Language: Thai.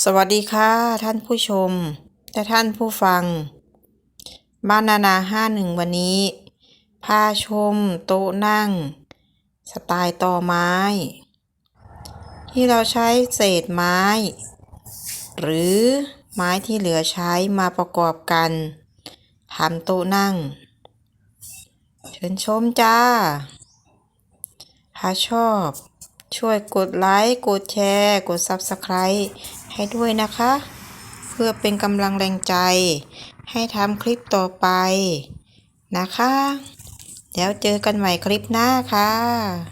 สวัสดีค่ะ ท่านผู้ชม และท่านผู้ฟัง บ้านนานาห้าหนึ่งวันนี้พาชมโต๊ะนั่ง สไตล์ต่อไม้ ที่เราใช้เศษไม้ หรือไม้ที่เหลือใช้มาประกอบกันทำโต๊ะนั่ง เชิญชมจ้า ถ้าชอบ ช่วยกดไลค์กดแชร์ กด Subscribe ให้ด้วยนะคะ เพื่อเป็นกำลังแรงใจ ให้ทำคลิปต่อไปนะคะ แล้วเจอกันใหม่คลิปหน้าค่ะ